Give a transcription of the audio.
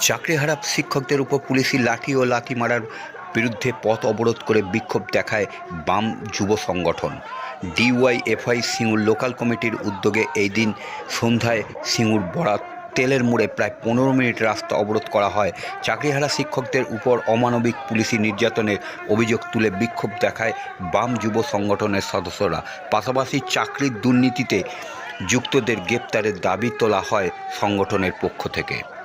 চাকরিহারা শিক্ষকদের উপর পুলিশি লাঠি ও লাঠি মারার বিরুদ্ধে পথ অবরোধ করে বিক্ষোভ দেখায় বাম যুব সংগঠন। ডিওয়াইএফআই সিঙ্গুর লোকাল কমিটির উদ্যোগে এই দিন সন্ধ্যায় সিঙ্গুর বরাত তেলের মোড়ে প্রায় পনেরো মিনিট রাস্তা অবরোধ করা হয়। চাকরিহারা শিক্ষকদের উপর অমানবিক পুলিশি নির্যাতনের অভিযোগ তুলে বিক্ষোভ দেখায় বাম যুব সংগঠনের সদস্যরা। পাশাপাশি চাকরির দুর্নীতিতে যুক্তদের গ্রেপ্তারের দাবি তোলা হয় সংগঠনের পক্ষ থেকে।